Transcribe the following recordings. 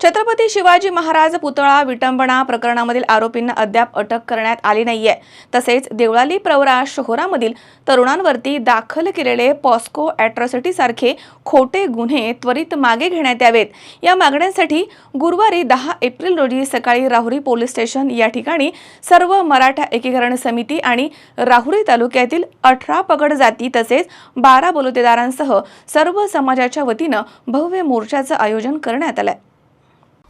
छत्रपती शिवाजी महाराज पुतळा विटंबना प्रकरणामधील आरोपींना अद्याप अटक करण्यात आली नाहीये. तसेच देवळाली प्रवरा शहरामधील तरुणांवरती दाखल केलेले पॉस्को अॅट्रॉसिटी सारखे खोटे गुन्हे त्वरित मागे घेण्यात यावेत. या मागण्यांसाठी गुरुवारी दहा एप्रिल रोजी सकाळी राहुरी पोलीस स्टेशन या ठिकाणी सर्व मराठा एकीकरण समिती आणि राहुरी तालुक्यातील अठरा पगड जाती तसेच बारा बलुतेदारांसह सर्व समाजाच्या वतीनं भव्य मोर्चाचं आयोजन करण्यात आलंय.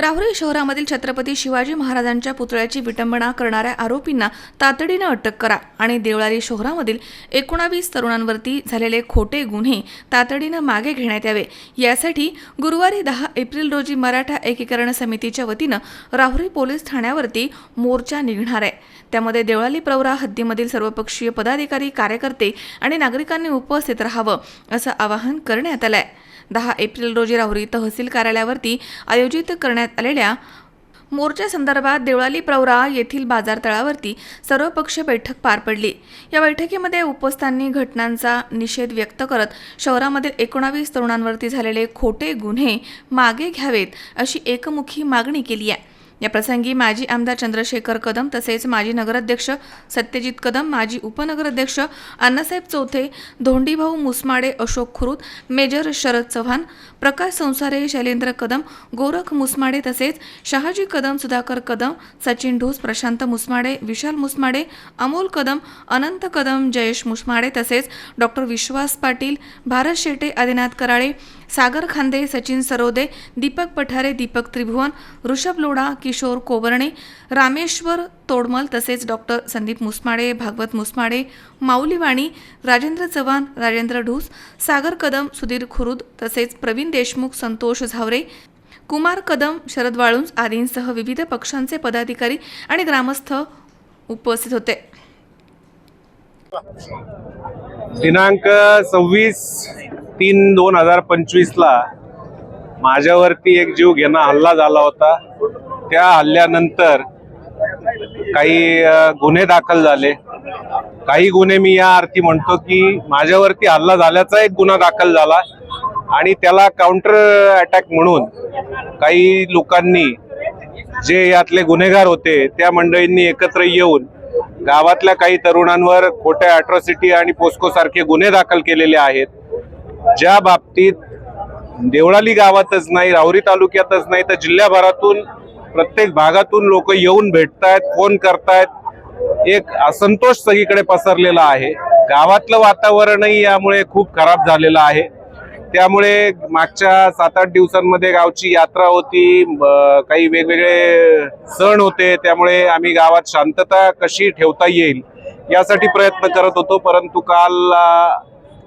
राहुरी शहरामधील छत्रपती शिवाजी महाराजांच्या पुतळ्याची विटंबना करणाऱ्या आरोपींना तातडीनं अटक करा आणि देवळाली शहरामधील एकोणावीस तरुणांवरती झालेले खोटे गुन्हे तातडीनं मागे घेण्यात यावे. यासाठी गुरुवारी दहा एप्रिल रोजी मराठा एकीकरण समितीच्या वतीनं राहुरी पोलीस ठाण्यावरती मोर्चा निघणार आहे. त्यामध्ये देवळाली प्रवरा हद्दीमधील सर्वपक्षीय पदाधिकारी कार्यकर्ते आणि नागरिकांनी उपस्थित राहावं असं आवाहन करण्यात आलं आहे दहा एप्रिल रोजी राहुरी तहसील कार्यालयावरती आयोजित करण्यात आलेल्या मोर्चा संदर्भात देवळाली प्रवरा येथील बाजारतळावरती सर्वपक्षीय बैठक पार पडली. या बैठकीमध्ये उपस्थांनी घटनांचा निषेध व्यक्त करत शहरामधील एकोणावीस तरुणांवरती झालेले खोटे गुन्हे मागे घ्यावेत अशी एकमुखी मागणी केली आहे. या प्रसंगी माजी आमदार चंद्रशेखर कदम तसेच माजी नगराध्यक्ष सत्यजित कदम माजी उपनगराध्यक्ष अण्णासाहेब चौथे धोंडीभाऊ मुसमाडे अशोक खुरुत मेजर शरद चव्हाण प्रकाश संसारे शैलेंद्र कदम गोरख मुसमाडे तसेच शहाजी कदम सुधाकर कदम सचिन ढोस प्रशांत मुसमाडे विशाल मुसमाडे अमोल कदम अनंत कदम जयेश मुसमाडे तसेच डॉक्टर विश्वास पाटील भारत शेटे आदिनाथ कराळे सागर खांदे सचिन सरोदे दीपक पठारे दीपक त्रिभुवन ऋषभ लोढा किशोर कोवर्णे रामेश्वर तोडमल तसेच डॉक्टर संदीप मुसमाडे भागवत मुसमाडे माऊलीवाणी राजेंद्र चव्हाण राजेंद्र ढूस सागर कदम सुधीर खुरुद तसेच प्रवीण देशमुख संतोष झावरे कुमार कदम शरद वाळुंज आदींसह विविध पक्षांचे पदाधिकारी आणि ग्रामस्थ उपस्थित होते. दिनांक सव्वीस तीन दोन हजार पंचवीसला माझ्यावरती एक जीव घेणा हल्ला झाला होता. त्या हल्ल्यानंतर काही गुन्हे दाखल झाले. काही गुन्हे मी या अर्थी म्हणतो की माझ्यावरती हल्ला झाल्याचा एक गुन्हा दाखल झाला आणि त्याला काउंटर अटॅक म्हणून काही लोकांनी जे यातले गुन्हेगार होते त्या मंडळींनी एकत्र येऊन गावातल्या काही तरुणांवर खोट्या अॅट्रॉसिटी आणि पोस्को सारखे गुन्हे दाखल केलेले आहेत. ज्या बाबतीत देवळाली गावातच नाही राहुरी तालुक्यातच नाही तर जिल्ह्याभरातून प्रत्येक भागातून लोक येऊन भेटतायत फोन करतायत. एक असंतोष सगळीकडे पसरलेला आहे. गावातलं वातावरणही यामुळे खूप खराब झालेलं आहे. त्यामुळे मागच्या सात आठ दिवसांमध्ये गावची यात्रा होती काही वेगवेगळे सण होते त्यामुळे आम्ही गावात शांतता कशी ठेवता येईल यासाठी प्रयत्न करत होतो परंतु काल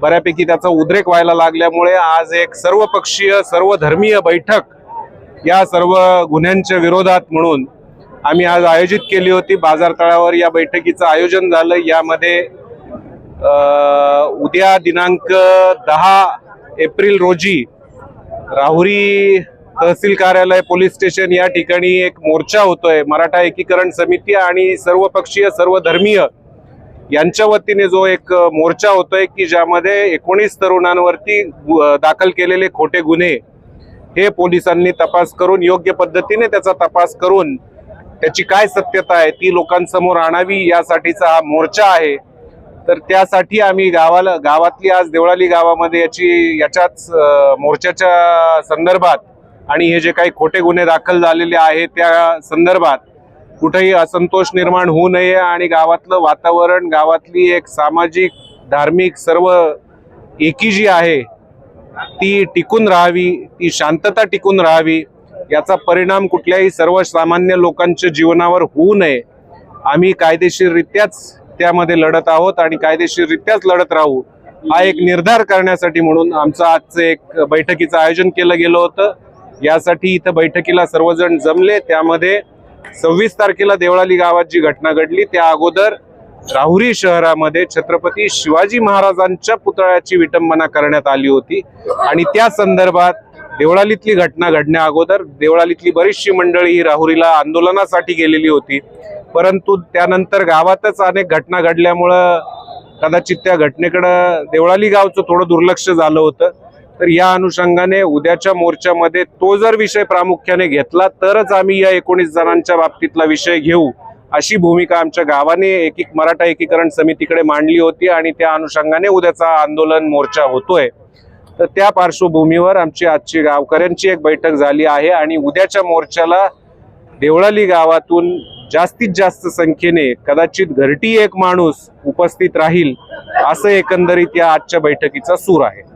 बऱ्यापैकी त्याचा उद्रेक व्हायला लागल्यामुळे आज एक सर्वपक्षीय सर्वधर्मीय बैठक या सर्व गुन्ह्यांच्या विरोधात म्हणून आम्ही आज आयोजित केली होती. बाजारतळावर या बैठकीचं आयोजन झालं. यामध्ये उद्या दिनांक दहा एप्रिल रोजी राहुरी तहसील कार्यालय पोलीस स्टेशन या ठिकाणी एक मोर्चा होतोय. मराठा एकीकरण समिती आणि सर्वपक्षीय सर्वधर्मीय यांच्या वतीने जो एक मोर्चा होतोय की ज्यामध्ये एकोणीस तरुणांवरती गु- दाखल केलेले खोटे गुन्हे हे पोलिसांनी तपास करून योग्य पद्धतीने त्याचा तपास करून त्याची काय सत्यता आहे ती लोकांसमोर आणावी यासाठीचा हा मोर्चा आहे. तर त्यासाठी आम्ही गावाला गावातली आज देवळाली गावामध्ये याची याच्याच मोर्चाच्या संदर्भात आणि हे जे काही खोटे गुन्हे दाखल झालेले आहेत त्या संदर्भात कुठेही असंतोष निर्माण होऊ नये आणि गावातलं वातावरण गावातली एक सामाजिक धार्मिक सर्व एकी जी आहे ती टिकून राहावी ती शांतता टिकून राहावी याचा परिणाम कुठल्याही सर्वसामान्य लोकांच्या जीवनावर होऊ नये. आम्ही कायदेशीररित्याच त्यामध्ये लढत आहोत आणि कायदेशीररित्याच लढत राहू हा एक निर्धार करण्यासाठी म्हणून आमचं आजचं एक बैठकीचं आयोजन केलं गेलं होतं. यासाठी इथं बैठकीला सर्वजण जमले त्यामध्ये सव्वीस तारखेला देवळाली गावात जी घटना घडली त्या अगोदर राहुरी शहरामध्ये छत्रपती शिवाजी महाराजांच्या पुतळ्याची विटंबना करण्यात आली होती. आणि त्या संदर्भात देवळालीतली घटना घडण्या अगोदर देवळालीतली बरीचशी मंडळी ही राहुरीला आंदोलनासाठी गेलेली होती. परंतु त्यानंतर गावातच अनेक घटना घडल्यामुळं कदाचित त्या घटनेकडं देवळाली गावचं थोडं दुर्लक्ष झालं होतं. तर या अनुषंगाने उद्याच्या मोर्चामध्ये तो जर विषय प्रामुख्याने घेतला तरच आम्ही या एकोणीस जणांच्या बाबतीतला विषय घेऊ अशी भूमिका आमच्या गावाने एकीक मराठा एकीकरण समितीकडे मांडली होती आणि त्या अनुषंगाने उद्याचा आंदोलन मोर्चा होतोय. तर त्या पार्श्वभूमीवर आमची आजची गावकऱ्यांची एक बैठक झाली आहे आणि उद्याच्या मोर्चाला देवळाली गावातून जास्तीत जास्त संख्येने कदाचित घरटी एक माणूस उपस्थित राहील असं एकंदरीत या आजच्या बैठकीचा सूर आहे.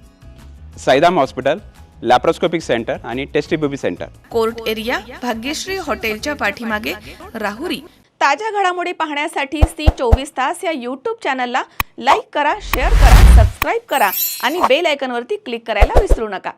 साईदाम हॉस्पिटल लॅप्रोस्कोपिक सेंटर आणि tasty baby centre. Court area Bhagyashree हॉटेलच्या पाठीमागे राहुरी. ताज्या घडामोडी पाहण्यासाठी सी चोवीस तास या यूट्यूब चॅनलला लाईक करा शेअर करा सबस्क्राईब करा आणि बेल आयकॉनवरती क्लिक करायला विसरू नका.